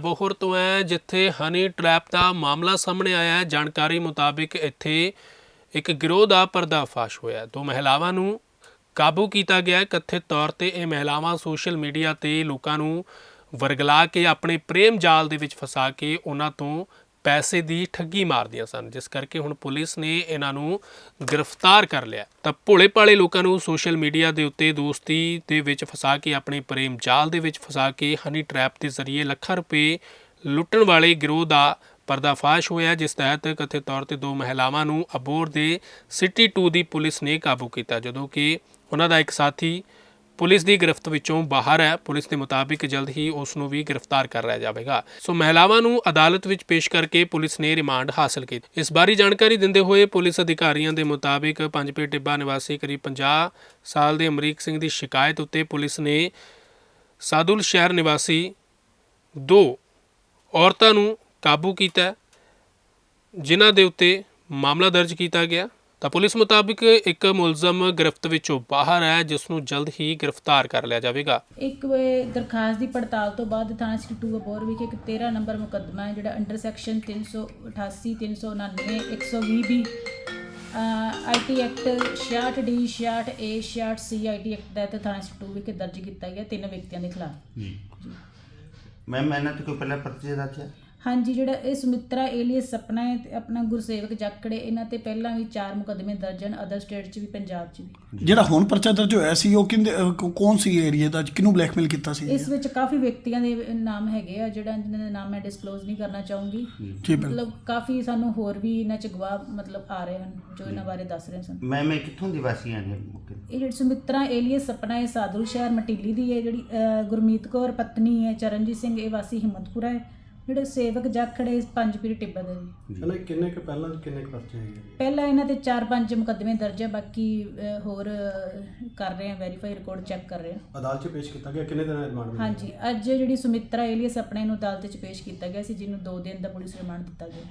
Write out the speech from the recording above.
ਬੋਹਰ ਤੋਂ ਹੈ, ਜਿੱਥੇ ਹਨੀ ਟ੍ਰੈਪ ਦਾ ਮਾਮਲਾ ਸਾਹਮਣੇ ਆਇਆ ਹੈ ਜਾਣਕਾਰੀ ਮੁਤਾਬਿਕ ਇੱਥੇ ਇੱਕ ਗਿਰੋਹ ਦਾ ਪਰਦਾਫਾਸ਼ ਹੋਇਆ ਦੋ ਮਹਿਲਾਵਾਂ ਨੂੰ ਕਾਬੂ ਕੀਤਾ ਗਿਆ ਹੈ। ਕਥਿਤ ਤੌਰ ਤੇ ਇਹ ਮਹਿਲਾਵਾਂ ਸੋਸ਼ਲ ਮੀਡੀਆ ਤੇ ਲੋਕਾਂ ਨੂੰ ਵਰਗਲਾ ਕੇ ਆਪਣੇ ਪ੍ਰੇਮ ਜਾਲ ਦੇ ਵਿੱਚ ਫਸਾ ਕੇ ਉਹਨਾਂ ਤੋਂ ਪੈਸੇ ਦੀ ਠੱਗੀ ਮਾਰਦੀਆਂ ਸਨ, ਜਿਸ ਕਰਕੇ ਹੁਣ ਪੁਲਿਸ ਨੇ ਇਹਨਾਂ ਨੂੰ ਗ੍ਰਿਫਤਾਰ ਕਰ ਲਿਆ। ਤਾਂ ਭੋਲੇ ਭਾਲੇ ਲੋਕਾਂ ਨੂੰ ਸੋਸ਼ਲ ਮੀਡੀਆ ਦੇ ਉੱਤੇ ਦੋਸਤੀ ਦੇ ਵਿੱਚ ਫਸਾ ਕੇ, ਆਪਣੇ ਪ੍ਰੇਮ ਜਾਲ ਦੇ ਵਿੱਚ ਫਸਾ ਕੇ, ਹਨੀ ਟ੍ਰੈਪ ਦੇ ਜ਼ਰੀਏ ਲੱਖਾਂ ਰੁਪਏ ਲੁੱਟਣ ਵਾਲੇ ਗਿਰੋਹ ਦਾ ਪਰਦਾਫਾਸ਼ ਹੋਇਆ, ਜਿਸ ਤਹਿਤ ਕਥਿਤ ਤੌਰ ਤੇ ਦੋ ਮਹਿਲਾਵਾਂ ਨੂੰ ਅਬੋਰ ਦੇ ਸਿਟੀ 2 ਦੀ ਪੁਲਿਸ ਨੇ ਕਾਬੂ ਕੀਤਾ। ਜਦੋਂ ਕਿ ਉਹਨਾਂ ਦਾ ਇੱਕ ਸਾਥੀ ਪੁਲਿਸ ਦੀ ਗ੍ਰਿਫਤ ਵਿੱਚੋਂ ਬਾਹਰ ਹੈ। ਪੁਲਿਸ ਦੇ ਮੁਤਾਬਿਕ ਜਲਦ ਹੀ ਉਸ ਨੂੰ ਵੀ ਗ੍ਰਿਫਤਾਰ ਕਰ ਲਿਆ ਜਾਵੇਗਾ। ਸੋ ਮਹਿਲਾਵਾਂ ਨੂੰ ਅਦਾਲਤ ਵਿੱਚ ਪੇਸ਼ ਕਰਕੇ ਪੁਲਿਸ ਨੇ ਰਿਮਾਂਡ ਹਾਸਲ ਕੀਤੀ। ਇਸ ਬਾਰੇ ਜਾਣਕਾਰੀ ਦਿੰਦੇ ਹੋਏ ਪੁਲਿਸ ਅਧਿਕਾਰੀਆਂ ਦੇ ਮੁਤਾਬਿਕ ਪੰਜਪੇ ਟਿੱਬਾ ਨਿਵਾਸੀ ਕਰੀਬ 50 ਸਾਲ ਦੇ ਅਮਰੀਕ ਸਿੰਘ ਦੀ ਸ਼ਿਕਾਇਤ ਉੱਤੇ ਪੁਲਿਸ ਨੇ ਸਾਦੁਲ ਸ਼ਹਿਰ ਨਿਵਾਸੀ ਦੋ ਔਰਤਾਂ ਨੂੰ ਕਾਬੂ ਕੀਤਾ ਜਿਨ੍ਹਾਂ ਦੇ ਉੱਤੇ ਮਾਮਲਾ ਦਰਜ ਕੀਤਾ ਗਿਆ। ਤਾਂ ਪੁਲਿਸ ਮੁਤਾਬਿਕ ਇੱਕ ਮੁਲਜ਼ਮ ਗ੍ਰਿਫਤ ਵਿੱਚੋਂ ਬਾਹਰ ਹੈ ਜਿਸ ਨੂੰ ਜਲਦ ਹੀ ਗ੍ਰਿਫਤਾਰ ਕਰ ਲਿਆ ਜਾਵੇਗਾ। ਇੱਕ ਵੇ ਦਰਖਾਸਤ ਦੀ ਪੜਤਾਲ ਤੋਂ ਬਾਅਦ ਥਾਣਾ ਸਿਟੀ 2 ਅਬੋਰ ਵਿਖੇ ਇੱਕ 13 ਨੰਬਰ ਮੁਕੱਦਮਾ ਹੈ ਜਿਹੜਾ under section 388 399 120 B IT act 66 D 66 A 66 C IT act ਦਾ ਤੇ ਥਾਣਾ ਸਿਟੀ 2 ਵਿਖੇ ਦਰਜ ਕੀਤਾ ਗਿਆ ਤਿੰਨ ਵਿਅਕਤੀਆਂ ਦੇ ਖਿਲਾਫ। ਜੀ। ਮੈਮ ਇਹਨਾਂ ਤੇ ਕੋਈ ਪਹਿਲਾਂ ਪਰਚੇ ਦਾ ਹੈ? ਹਾਂਜੀ ਜਿਹੜਾ ਇਹ ਸੁਮਿਤਰਾ ਏਲੀਅਸ ਸਪਨਾ ਹੈ ਤੇ ਆਪਣਾ ਗੁਰਸੇਵਕ ਜਾਖੜੇ ਇਹਨਾਂ ਤੇ ਪਹਿਲਾਂ ਵੀ ਚਾਰ ਮੁਕੱਦਮੇ ਦਰਜ ਹਨ ਅਦਰ ਸਟੇਟ 'ਚ ਵੀ ਪੰਜਾਬ 'ਚ ਵੀ। ਜਿਹੜਾ ਹੁਣ ਪਰਚਾ ਦਰਜ ਹੋਇਆ ਸੀ ਉਹ ਕਿੰਦੇ ਅਹ ਕੌ- ਕੌਣ ਸੀ ਏਰੀਆ ਦਾ? ਕਿਹਨੂੰ ਬਲੈਕਮੇਲ ਕੀਤਾ ਸੀ ਇਸ ਵਿੱਚ ਕਾਫੀ ਵਿਅਕਤੀਆਂ ਦੇ ਨਾਮ ਹੈਗੇ ਆ ਜਿਹੜਾ ਜਿਨ੍ਹਾਂ ਦੇ ਨਾਮ ਮੈਂ ਡਿਸਕਲੋਜ਼ ਨਹੀਂ ਕਰਨਾ ਚਾਹੂੰਗੀ। ਜੀ। ਬਿਲਕੁਲ। ਮਤਲਬ ਕਾਫੀ ਸਾਨੂੰ ਹੋਰ ਵੀ ਇਹਨਾਂ ਚ ਗਵਾਹ ਮਤਲਬ ਆ ਰਹੇ ਹਨ ਜੋ ਇਹਨਾਂ ਬਾਰੇ ਦੱਸ ਰਹੇ ਸਨ। ਮੈਮ ਇਹ ਕਿੱਥੋਂ ਦੀ ਮੌਕੇ ਤੇ? ਇਹ ਜਿਹੜੀ ਸੁਮਿਤਰਾ ਏਲੀਅਸ ਸਪਨਾ ਇਹ ਸਾਦੁਲ ਸ਼ਹਿਰ ਮਟੀਲੀ ਦੀ ਹੈ ਜਿਹੜੀ ਅਹ, ਗੁਰਮੀਤ ਕੌਰ ਪਤਨੀ ਹੈ ਚਰਨਜੀਤ ਸਿੰਘ ਇਹ ਵਾਸੀ ਹਿੰਮਤਪੁਰਾ ਹੈ। ਜਿਹੜੇ ਸੇਵਕ ਜਾਖੜੇ ਪੰਜ ਪੀਰ ਟਿੱਬਾ ਦੇ ਜੀ। ਪਹਿਲਾਂ ਕਿੰਨੇ ਕੁ ਪਹਿਲਾਂ ਕਿੰਨੇ ਕੁ ਪਰਚੇ ਹੈਗੇ ਪਹਿਲਾਂ ਇਹਨਾਂ ਤੇ 4-5 ਮੁਕੱਦਮੇ ਦਰਜ ਹੈ ਬਾਕੀ ਹੋਰ ਕਰ ਰਹੇ ਆ ਵੈਰੀਫਾਈ ਰਿਕਾਰਡ ਚੈੱਕ ਕਰ ਰਹੇ ਆ। ਅਦਾਲਤ 'ਚ ਪੇਸ਼ ਕੀਤਾ ਗਿਆ? ਕਿੰਨੇ ਦਿਨਾਂ ਦਾ ਰਿਮਾਂਡ ਮਿਲਿਆ? ਹਾਂਜੀ ਅੱਜ ਜਿਹੜੀ ਸੁਮਿਤਰਾ ਏਲੀਅਸ ਆਪਣੇ ਨੂੰ ਅਦਾਲਤ 'ਚ ਪੇਸ਼ ਕੀਤਾ ਗਿਆ ਸੀ ਜਿਹਨੂੰ 2 ਦਿਨ ਦਾ ਪੁਲਿਸ ਰਿਮਾਂਡ ਦਿੱਤਾ ਗਿਆ।